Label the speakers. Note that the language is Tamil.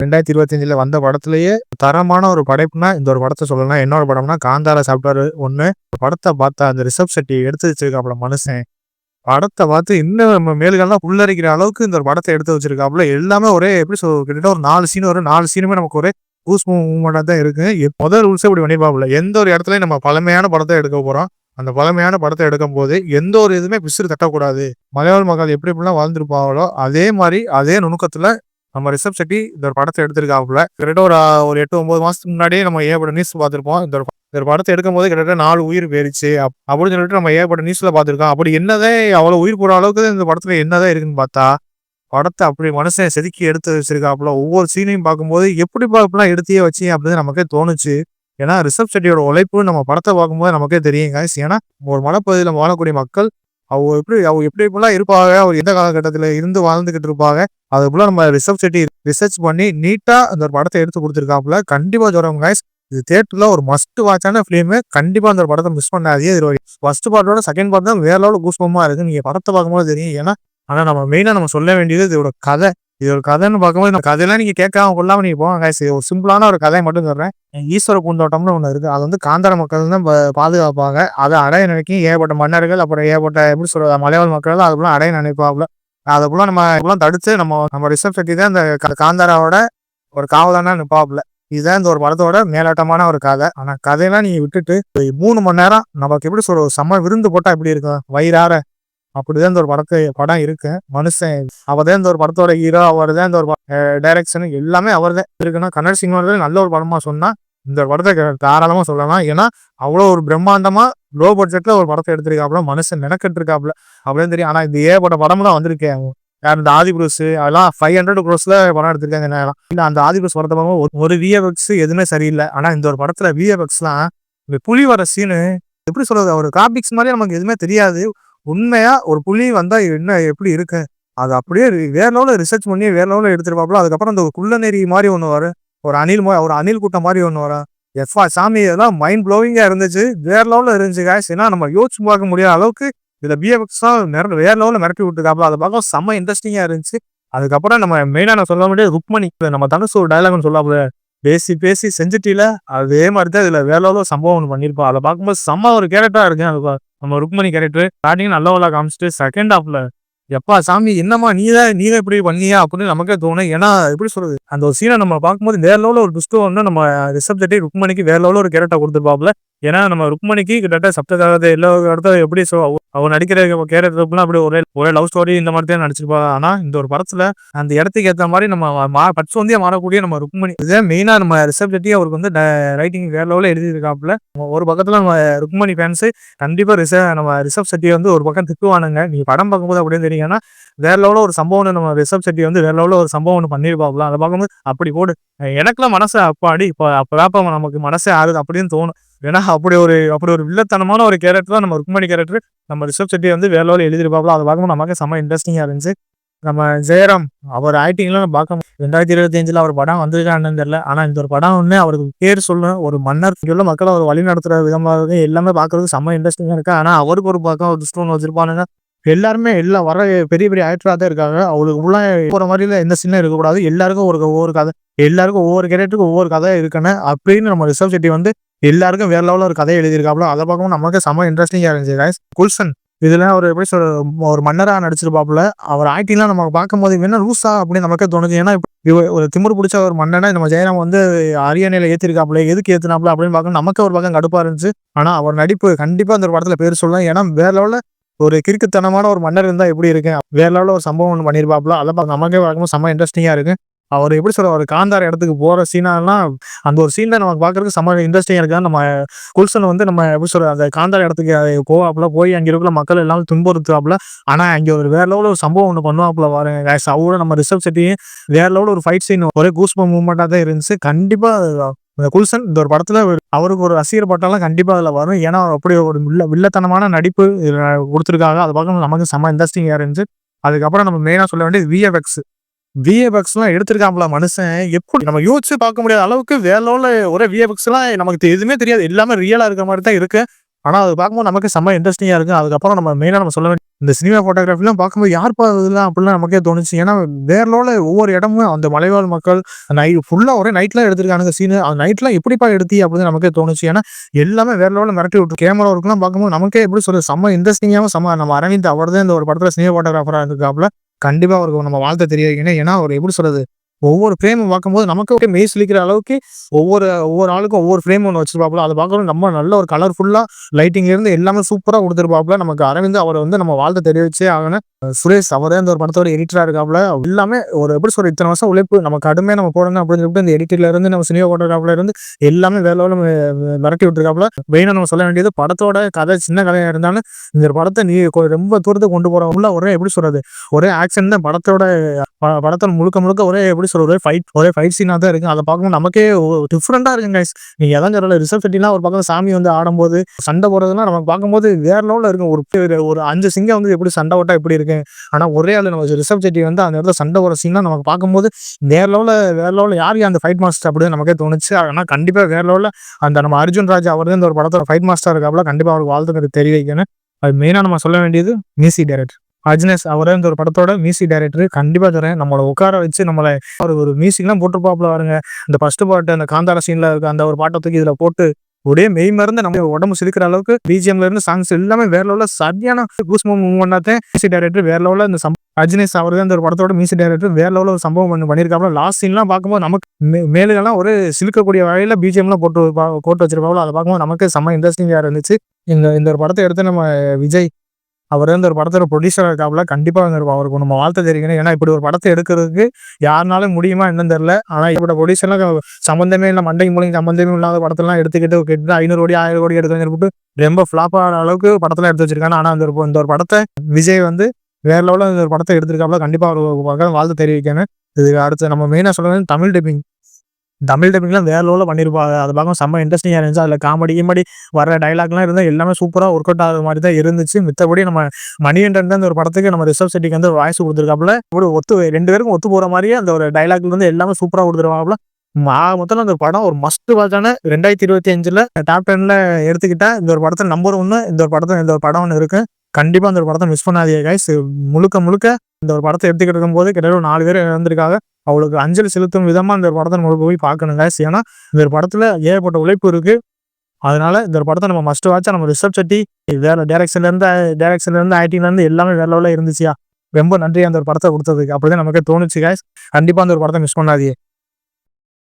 Speaker 1: ரெண்டாயிரத்தி இருபத்தஞ்சில் வந்த படத்துலயே தரமான ஒரு படைப்புனா இந்த ஒரு படத்தை சொல்லலாம் என்னோட படம்னா காந்தாரா சாப்பிட்டாரு ஒன்று படத்தை பார்த்தா அந்த ரிசப் செட்டி எடுத்து வச்சிருக்காப்புல மனுஷன். படத்தை பார்த்து இன்னும் நம்ம மேல்கள்லாம் புல்லரிக்கிற அளவுக்கு இந்த ஒரு படத்தை எடுத்து வச்சிருக்காப்புல. எல்லாமே ஒரே எப்படி சொல் கிட்டத்தட்ட ஒரு நாலு சீன் வரும் நாலு சீனுமே நமக்கு ஒரே கூஸ் மூமெண்டாக தான் இருக்கு. எ- முதல் ரூல்ஸே இப்படி பண்ணிப்பாப்புல எந்த ஒரு இடத்துலையும் நம்ம பழமையான படத்தை எடுக்க போறோம். அந்த பழமையான படத்தை எடுக்கும் போது எந்த ஒரு இதுவுமே பிசுறு தட்டக்கூடாது. மலையாள மக்கள் எப்படி எப்படிலாம் வாழ்ந்துருப்பாங்களோ அதே மாதிரி அதே நுணுக்கத்துல நம்ம ரிஷப் செட்டி இந்த ஒரு படத்தை எடுத்திருக்காப்புல. கிட்டத்தட்ட ஒரு ஒரு எட்டு ஒன்பது மாசத்துக்கு முன்னாடியே நம்ம ஏகப்பட்ட நியூஸ் பார்த்திருப்போம். இந்த ஒரு ஒரு படத்தை எடுக்கும் போது கிட்டத்தட்ட நாலு உயிர் போயிருச்சு அப்படின்னு சொல்லிட்டு நம்ம ஏகப்பட்ட நியூஸ்ல பார்த்திருக்கோம். அப்படி என்னதான் அவ்வளோ உயிர் போற அளவுக்கு இந்த படத்துல என்னதான் இருக்குன்னு பார்த்தா படத்தை அப்படி மனுஷன் செதுக்கி எடுத்து வச்சிருக்காப்புல. ஒவ்வொரு சீனையும் பார்க்கும்போது எப்படி இப்படிலாம் எடுத்தியே வச்சு அப்படின்னு நமக்கே தோணுச்சு. ஏன்னா ரிஷப் செட்டியோட உழைப்பு நம்ம படத்தை பார்க்கும்போது நமக்கே தெரியும் guys. ஏன்னா ஒரு மலைப்பகுதியில் வாழக்கூடிய மக்கள் அவங்க எப்படி அவங்க எப்படி எப்படிலாம் இருப்பாங்க அவர் எந்த காலகட்டத்தில் இருந்து வாழ்ந்துகிட்டு இருப்பாங்க அது போல நம்ம ரிசர்ச் செட்டி ரிசர்ச் பண்ணி நீட்டாக அந்த ஒரு படத்தை எடுத்து கொடுத்துருக்காப்புல. கண்டிப்பாக சொல்கிறோம் காய்ஸ் இது தேட்டரில் ஒரு மஸ்ட் வாட்சான ஃபிலிமு கண்டிப்பாக அந்த படத்தை மிஸ் பண்ணாதே இது ஃபர்ஸ்ட் பார்ட்டோட செகண்ட் பார்ட் தான் வேற லெவலில் கூஸ்பமாக இருக்குது நீங்கள் படத்தை பார்க்கும்போது தெரியும். ஏன்னா ஆனால் நம்ம மெயினாக நம்ம சொல்ல வேண்டியது இதோட கதை. இது ஒரு கதைன்னு பார்க்கும்போது இந்த கதையெல்லாம் நீங்க கேட்காம கொள்ளாம நீங்க போங்க guys. ஒரு சிம்பிளான ஒரு கதையை மட்டும் சொல்றேன். ஈஸ்வர பூந்தோட்டம்னு ஒன்று இருக்கு. அது வந்து காந்தார மக்கள் தான் பாதுகாப்பாங்க. அதை அடைய நினைக்கும் ஏகப்பட்ட மன்னர்கள் அப்புறம் ஏகப்பட்ட எப்படி சொல்றது மலையாள மக்கள் அது அடைய நினைப்பாப்புல. அதை போல நம்ம இப்பெல்லாம் தடுத்து நம்ம நம்ம ரிசர்வ் செட்டி தான் இந்த காந்தாராவோட ஒரு காவலானா நிப்பாப்புல. இதுதான் இந்த ஒரு படத்தோட மேலோட்டமான ஒரு கதை. ஆனா கதையெல்லாம் நீங்க விட்டுட்டு ஒரு மூணு மணி நேரம் நமக்கு எப்படி சொல்ற ஒரு செம்ம விருந்து போட்டா எப்படி இருக்கும்? வயிறார அப்படிதான் இந்த ஒரு படத்து படம் இருக்கு. மனுஷன் அவர் தான் இந்த ஒரு படத்தோட ஹீரோ அவர் தான் இந்த ஒரு டைரக்ஷன் எல்லாமே அவர் தான் இருக்குன்னா கன்னட சினிமாவில நல்ல ஒரு படமா சொன்னா இந்த ஒரு படத்தை தாராளமாக தாராளமா சொல்லலாம். ஏன்னா அவ்வளோ ஒரு பிரம்மாண்டமா லோ பட்ஜெட்ல ஒரு படத்தை எடுத்திருக்காப்புல மனுஷன் நினைக்கிட்டு இருக்காப்புல அப்படின்னு தெரியும். ஆனா இந்த ஏகப்பட்ட படம்லாம் வந்திருக்கேன் யார் இந்த ஆதி புருஷ் அதெல்லாம் ஃபைவ் ஹண்ட்ரட் குரோஸ்ல படம் எடுத்திருக்காங்க நேரம். இல்ல அந்த ஆதி புருஷ் படத்தை பார்க்கும்போது ஒரு- விஎஃப்எக்ஸ் எதுவுமே சரியில்லை. ஆனா இந்த ஒரு படத்துல விஎஃப்எக்ஸ்லாம் இந்த புலி வர சீனு எப்படி சொல்றது ஒரு காபிக்ஸ் மாதிரி நமக்கு எதுவுமே தெரியாது. உண்மையா ஒரு புலி வந்தா என்ன எப்படி இருக்கு? அது அப்படியே வேற லெவலில் ரிசர்ச் பண்ணி வேற லெவலில் எடுத்துருப்பாப்புல. அதுக்கப்புறம் அந்த குள்ளநெறி மாதிரி ஒன்று வரும். ஒரு அணில் ஒரு அணில் கூட்டம் மாதிரி ஒன்று வரும். எஃப்ஆ சாமி இதெல்லாம் மைண்ட் ப்ளோவிங்காக இருந்துச்சு. வேற லெவலில் இருந்துச்சு காய்ஸ் ஏன்னா நம்ம யோசிச்சு பார்க்க முடியாத அளவுக்கு இதில் பிஎஃப்எக்ஸ் தான் நிற வேற லெவலில் மிரட்டி விட்டுருக்காப்புல. அதை பார்க்க செம்ம இன்ட்ரெஸ்டிங்காக இருந்துச்சு. அதுக்கப்புறம் நம்ம மெயினாக நான் சொல்ல வேண்டியது ருக்மணி. நம்ம தனுசு ஒரு டைலாக்னு சொல்லாப்புல. பேசி பேசி செஞ்சுட்டில? அதே மாதிரி தான் இதுல வேற லெவலில் சம்பவம் ஒன்று பண்ணியிருப்போம் அதை பார்க்கும்போது செம்ம ஒரு கேரக்டரா இருக்கு. அது நம்ம ருக்மணி கேரக்டர் ஸ்டார்டிங் நல்ல காமிச்சிட்டு செகண்ட் ஹாஃப்ல எப்பா சாமி என்னம்மா நீ தான் நீ தான் இப்படி பண்ணியா? அப்படின்னு நமக்கே தோணும். ஏன்னா எப்படி சொல்றது? அந்த ஒரு சீனை நம்ம பார்க்கும்போது வேற லெவலில் ஒரு புஸ்தகம் வந்து நம்ம ரிசப்ட் ருக்மணிக்கு வேற லெவலில் ஒரு கேரக்டர் கொடுத்துருப்பாப்ல ஏன்னா நம்ம ருக்மணிக்கு கிட்டத்தட்ட சப்தகாத எல்லா இடத்த எப்படி ஸோ அவ- நடிக்கிற கேரக்டர்லாம் அப்படி ஒரே ஒரே லவ் ஸ்டோரி இந்த மாதிரி தான் நடிச்சிருப்பா. ஆனா இந்த ஒரு படத்துல அந்த இடத்துக்கு ஏற்ற மாதிரி நம்ம மா பட்சவந்தியா மாறக்கூடிய நம்ம ருக்மணி. இதே மெயினா நம்ம ரிசப்ட் செட்டி அவருக்கு வந்து ரைட்டிங் வேற லெவலில் எழுதியிருக்காப்புல. ஒரு பக்கத்துல நம்ம ருக்மணி ஃபேன்ஸ் கண்டிப்பா ரிச நம்ம ரிசப் செட்டியை வந்து ஒரு பக்கம் திட்டுவானுங்க. நீங்க படம் பார்க்கும்போது அப்படின்னு தெரியுங்கன்னா வேற லெவலில் ஒரு சம்பவம் நம்ம ரிசப் செட்டி வந்து வேற லெவலில் ஒரு சம்பவம் ஒன்று பண்ணியிருப்பாப்ல அதை பார்க்கும்போது அப்படி போடு. எனக்குலாம் மனசு அப்பாடி. இப்போ அப்போ நமக்கு மனசே ஆறுது அப்படின்னு தோணும். ஏன்னா அப்படி ஒரு அப்படி ஒரு வில்லத்தனமான ஒரு கேரக்டர் தான் நம்ம ருக்மணி கேரக்டர் நம்ம ரிஷப் செட்டி வந்து வேற லெவலில் அதை பார்க்கும்போது நமக்கு செம்ம இன்ட்ரெஸ்டிங்காக இருந்துச்சு. நம்ம ஜெயராம் அவர் ஆக்டிங்லாம் நம்ம பார்க்க ரெண்டாயிரத்தி இருபத்தி அஞ்சில் அவர் படம் வந்திருக்கான்னு தெரியல. ஆனால் இந்த ஒரு படம் ஒன்று அவருக்கு பேர் சொல்லணும். ஒரு மன்னர் இங்கே உள்ள மக்களை அவர் வழி நடத்துகிற விதமாக எல்லாமே பார்க்கறதுக்கு செம்ம இன்ட்ரெஸ்டிங்காக இருக்குது ஆனால் அவருக்கு ஒரு பக்கம் ஒரு ஸ்டோன் வச்சிருப்பானுங்க. எல்லாருமே எல்லாம் வர பெரிய பெரிய ஆக்டராக தான் இருக்காங்க. அவங்களுக்கு போகிற போற மாதிரில எந்த சின்ன இருக்கக்கூடாது. எல்லாருக்கும் ஒரு ஒவ்வொரு கதை எல்லாருக்கும் ஒவ்வொரு கேரக்டருக்கும் ஒவ்வொரு கதை இருக்குன்னு அப்படின்னு நம்ம ரிசர்வ் செட்டி வந்து எல்லாருக்கும் வேற லெவலில் ஒரு கதை எழுதியிருக்காப்ல அதை பார்க்கும்போது நமக்கு செம்ம இன்ட்ரெஸ்டிங்காக இருந்துச்சு guys. குல்சன் இதில் அவர் எப்படி சொல்ற ஒரு மன்னராக நடிச்சிருப்பாப்புல. அவர் ஆக்டிங்லாம் நம்ம பார்க்கும்போது என்ன லூஸா அப்படின்னு நமக்கே தோணுது ஏன்னா ஒரு திமிர் பிடிச்ச ஒரு மன்னனை நம்ம ஜெயராம் வந்து அரியணையில் ஏற்றிருக்காப்புல எதுக்கு ஏற்றினாப்புல அப்படின்னு பார்க்கணும் நமக்கு ஒரு பக்கம் கடுப்பாக இருந்துச்சு. ஆனால் அவர் நடிப்பு கண்டிப்பாக அந்த ஒரு பேர் சொல்லலாம். ஏன்னா வேற லெவலில் ஒரு கிறுக்குத்தனமான ஒரு மன்னர் இருந்தால் எப்படி இருக்கு? வேற லெவலில் ஒரு சம்பவம் ஒன்று பண்ணியிருப்பாப்ல அதை பார்த்து நமக்கே பார்க்கும்போது செம்ம இன்ட்ரெஸ்டிங்காக இருக்கு. அவர் எப்படி சொல்ற ஒரு காந்தார இடத்துக்கு போற சீனாலாம் அந்த ஒரு சீன் தான் நமக்கு பார்க்கறதுக்கு செம்ம இன்ட்ரெஸ்டிங்காக இருக்கா நம்ம குல்சன் வந்து நம்ம எப்படி சொல்ற அந்த காந்தார இடத்துக்கு போவாப்புல. போய் அங்க இருக்கிற மக்கள் எல்லாம் துன்புறுத்துவாப்புல. ஆனா அங்க ஒரு வேற லெவலில் ஒரு சம்பவம் ஒன்று பண்ணுவாப்புல பாருங்க அவரோட நம்ம ரிசர்வ் செட்டியும் வேற லெவலில் ஒரு ஃபைட் சீன் ஒரே கூஸ்ப மூவ்மெண்ட்டாக தான் இருந்துச்சு. கண்டிப்பா குல்சன் இந்த ஒரு படத்துல அவருக்கு ஒரு ரசிகர் பட்டாலாம் கண்டிப்பா அதுல வரும். ஏன்னா அவர் அப்படி ஒரு வில்ல வில்லத்தனமான நடிப்பு இதுல கொடுத்துருக்காங்க. அது பார்க்கும்போது நமக்கு செம்ம இன்ட்ரெஸ்டிங்காக இருந்துச்சு. அதுக்கப்புறம் நம்ம மெயினா சொல்ல வேண்டியது விஎஃப்எக்ஸ் விஎஃப்எக்ஸ் எல்லாம் எடுத்திருக்காங்களா மனுஷன். எப்படி நம்ம யோசிச்சு பார்க்க முடியாத அளவுக்கு வேற லெவலில் ஒரே விஎஃப்எக்ஸ் எல்லாம் நமக்கு எதுவுமே தெரியாது. எல்லாமே ரியலா இருக்கிற மாதிரி தான் இருக்கு. ஆனா அது பார்க்கும்போது நமக்கு செம்ம இன்ட்ரெஸ்டிங்கா இருக்கு. அதுக்கப்புறம் நம்ம மெயினா நம்ம சொல்ல வேண்டிய இந்த சினிமா ஃபோட்டோகிராஃபிலாம் பார்க்கும்போது யார் பார்த்ததுலாம் அப்படிலாம் நமக்கே தோணுச்சு. ஏன்னா வேற ஒவ்வொரு இடமும் அந்த மலைவாழ் மக்கள் நைட் ஃபுல்லாக ஒரே நைட்லாம் எடுத்திருக்கானுங்க சீனு அந்த நைட்லாம் எப்படிப்பா எடுத்தி அப்படின்னு நமக்கே தோணுச்சு. ஏன்னா எல்லாமே வேற மிரட்டி விட்டு கேமரா ஒர்க்குலாம் பார்க்கும்போது நமக்கே எப்படி சொல்றது செம்ம இன்ட்ரெஸ்டிங்காகவும் செம்ம நம்ம அரவிந்த் அவர் தான் இந்த ஒரு படத்தில் சினிமா ஃபோட்டோகிராஃபராக இருக்காப்புல கண்டிப்பாக அவருக்கு நம்ம வாழ்த்த தெரியாது ஏன்னா அவர் எப்படி சொல்றது ஒவ்வொரு ஃப்ரேமும் பார்க்கும்போது நமக்கு அப்படியே மெய் சுழிக்கிற அளவுக்கு ஒவ்வொரு ஒவ்வொரு ஆளுக்கும் ஒவ்வொரு ஃப்ரேம் ஒன்று வச்சிருப்பாப்புல. அதை பார்க்கணும் நம்ம நல்ல ஒரு கலர்ஃபுல்லாக லைட்டிங்லேருந்து எல்லாமே சூப்பராக கொடுத்துருப்பாப்புல. நமக்கு அரவிந்த் அவரை வந்து நம்ம வாழ்த்து தெரிவிச்சே ஆகணும். சுரேஷ் அவரே அந்த ஒரு படத்தோட எடிட்டராக இருக்காப்புல. எல்லாமே ஒரு எப்படி சொல்ற இத்தனை வருஷம் உழைப்பு நம்ம கடுமையாக நம்ம போடணும் அப்படின்னு சொல்லிட்டு இந்த எடிட்டர்ல இருந்து நம்ம சினிமா ஃபோட்டோகிராஃபில் இருந்து எல்லாமே வேலை நம்ம மிரட்டி விட்டுருக்காப்புல. மெயினாக நம்ம சொல்ல வேண்டியது படத்தோட கதை சின்ன கதையாக இருந்தாலும் இந்த படத்தை நீ ரொம்ப தூரத்துக்கு கொண்டு போகிற ஒரே எப்படி சொல்றது ஒரே ஆக்ஷன் தான் படத்தோட ப- முழுக்க முழுக்க ஒரே எப்படி சொல்ற ஒரே ஃபைட் ஒரே ஃபைட் சீனாக தான் இருக்கு. அதை பார்க்கும்போது நமக்கே டிஃப்ரெண்டாக இருக்குங்க கைஸ் நீங்கள் எதாவது சொல்லல ரிசர்வ் செட்டிலாம் ஒரு பக்கம் சாமி வந்து ஆடும்போது சண்டை போடுறதுலாம் நமக்கு பார்க்கும்போது வேற லெவலில் இருக்கும். ஒரு ஒரு- அஞ்சு சிங்கம் வந்து எப்படி சண்டை ஓட்டா எப்படி இருக்கு? ஆனால் ஒரே ஆள் நம்ம ரிசர்வ் செட்டி வந்து அந்த இடத்துல சண்டை போடுற சீன்லாம் நமக்கு பார்க்கும்போது வேற லெவலில் வேற லெவலில் யார் அந்த ஃபைட் மாஸ்டர் அப்படின்னு நமக்கே தோணுச்சு. ஆனா கண்டிப்பாக வேற லெவலில் அந்த நம்ம அர்ஜுன் ராஜ் அவர் இந்த ஒரு படத்தோட ஃபைட் மாஸ்டர் இருக்காப்புல கண்டிப்பாக அவருக்கு வாழ்த்துக்கிறது தெரிய வைக்கணும் அது மெயினாக நம்ம சொல்ல வேண்டியது மியூசிக் டைரக்டர் அஜ்னஸ் அவரே இந்த ஒரு படத்தோட மியூசிக் டைரக்டர் கண்டிப்பா தரேன். நம்மளை உட்கார வச்சு நம்மளை அவர் ஒரு மியூசிக்லாம் போட்டுருப்பாப்புல பாருங்க. இந்த ஃபர்ஸ்ட் பாட்டு அந்த காந்தார சீன்ல இருக்க அந்த ஒரு பாட்டை தூக்கி இதுல போட்டு ஒரே மெய் மருந்து நம்ம உடம்பு சிரிக்கிற அளவுக்கு பிஜிஎம்ல இருந்து சாங்ஸ் எல்லாமே வேற லெவலில் சரியான கூஸ் மூவ்மெண்டாத்தேன் மியூசிக் டைரக்டர் வேற லெவலில் இந்த சம் அஜினேஷ் அவர் தான் இந்த ஒரு படத்தோட மியூசிக் டைரக்டர் வேற லெவலில் ஒரு சம்பவம் பண்ணி பண்ணியிருக்காப்புல. லாஸ்ட் சீன்லாம் பார்க்கும்போது நமக்கு மே- மேலுகெல்லாம் ஒரு சிலுக்கக்கூடிய வகையில பிஜிஎம்லாம் போட்டு போட்டு வச்சிருப்பாங்களோ அதை பார்க்கும்போது நமக்கு செம்ம இன்ட்ரெஸ்டிங்காக இருந்துச்சு. இந்த இந்த ஒரு படத்தை எடுத்து நம்ம விஜய் அவர் வந்து ஒரு படத்தோட ப்ரொடியூசர் இருக்காப்புல கண்டிப்பாக வந்து அவருக்கு நம்ம வாழ்த்து தெரிவிக்கணும் ஏன்னா இப்படி ஒரு படத்தை எடுக்கிறதுக்கு யாருனாலும் முடியுமா என்னன்னு தெரியல. ஆனால் இப்படி ப்ரொடியூசர்லாம் சம்மந்தமே இல்லை மண்டைக்கு மூலிகை சம்பந்தமே இல்லாத படத்தெல்லாம் எடுத்துக்கிட்டு கிட்ட ஐநூறு கோடி ஆயிரம் கோடி எடுத்து வந்துட்டு ரொம்ப ஃப்ளாப் ஆகிற அளவுக்கு படத்தெல்லாம் எடுத்து வச்சிருக்காங்க. ஆனால் அந்த ஒரு இந்த ஒரு படத்தை விஜய் வந்து வேற லெவலில் இந்த ஒரு படத்தை எடுத்திருக்காப்புல கண்டிப்பாக அவருக்கு வாழ்த்து தெரிவிக்கணும் இதுக்கு அடுத்து நம்ம மெயினாக சொல்லுறது தமிழ் டப்பிங். தமிழ் டப்பிங்லாம் வேற லெவலில் பண்ணியிருப்பாங்க அது பார்க்க செம்ம இன்ட்ரெஸ்டிங்காக இருந்துச்சு. அதில் காமெடி கிமெடி வர டைலாக்லாம் இருந்தால் எல்லாமே சூப்பராக ஒர்க் அவுட் ஆகிற மாதிரி தான் இருந்துச்சு. மித்தபடி நம்ம மணிகண்டன் தான் இந்த ஒரு படத்துக்கு நம்ம ரிஷப் செட்டிக்கு வந்து வாய்ஸ் கொடுத்துருக்காப்புல. ஒரு ஒத்து ரெண்டு பேருக்கும் ஒத்து போகிற மாதிரியே அந்த ஒரு டைலாக்லேருந்து எல்லாமே சூப்பராக கொடுத்துருவாப்புல மா மொத்தம் அந்த படம் ஒரு மஸ்ட் வாட்சான ரெண்டாயிரத்தி இருபத்தி அஞ்சில் டாப் டென்ல எடுத்துக்கிட்டா இந்த ஒரு படத்தை நம்பர் ஒன்று இந்த ஒரு படத்தை இந்த ஒரு படம் ஒன்று இருக்கு. கண்டிப்பாக அந்த ஒரு படத்தை மிஸ் பண்ணாதீங்க கைஸ் முழுக்க முழுக்க இந்த ஒரு படத்தை எடுத்துக்கிட்டு இருக்கும்போது கிட்டத்தட்ட ஒரு நாலு பேர் இழந்திருக்காங்க அவளுக்கு அஞ்சலி செலுத்தும் விதமாக இந்த ஒரு படத்தை நம்ம போய் பார்க்கணும் guys. ஏன்னா இந்த ஒரு படத்தில் ஏகப்பட்ட உழைப்பு இருக்குது அதனால இந்த ஒரு படத்தை நம்ம மஸ்ட் வாட்சா நம்ம ரிசர்வ் சட்டி வேற டேரக்ஷன்லேருந்து டேரக்ஷன்லேருந்து டேரக்ஷன்ல எல்லாமே வேற லெவலில் இருந்துச்சியா? ரொம்ப நன்றி அந்த ஒரு படத்தை கொடுத்ததுக்கு. அப்படிதான் நமக்கு தோணுச்சு guys. கண்டிப்பாக அந்த ஒரு படத்தை மிஸ் பண்ணாதீங்க.